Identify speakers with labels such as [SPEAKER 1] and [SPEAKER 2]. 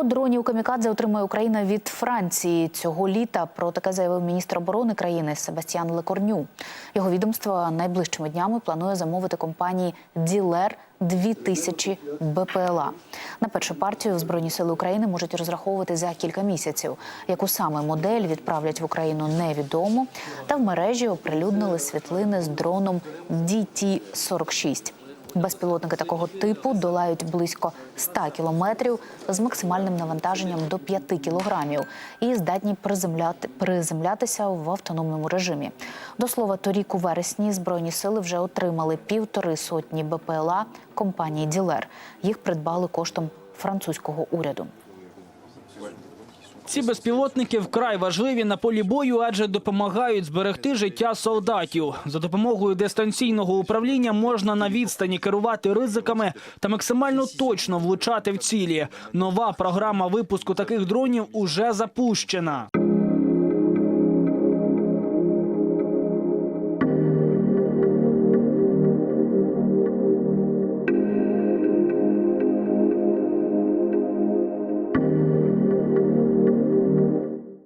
[SPEAKER 1] 100 дронів камікадзе отримає Україна від Франції цього літа. Про таке заявив міністр оборони країни Себастьян Лекорню. Його відомство найближчими днями планує замовити компанії Ділер 2000 БПЛА. На першу партію Збройні сили України можуть розраховувати за кілька місяців. Яку саме модель відправлять в Україну, невідомо. Та в мережі оприлюднили світлини з дроном DT-46. Безпілотники такого типу долають близько 100 кілометрів з максимальним навантаженням до 5 кілограмів і здатні приземляти, приземлятися в автономному режимі. До слова, торік у вересні збройні сили вже отримали півтори сотні БПЛА компанії Ділер. Їх придбали коштом французького уряду.
[SPEAKER 2] Ці безпілотники вкрай важливі на полі бою, адже допомагають зберегти життя солдатів. За допомогою дистанційного управління можна на відстані керувати ризиками та максимально точно влучати в цілі. Нова програма випуску таких дронів уже запущена.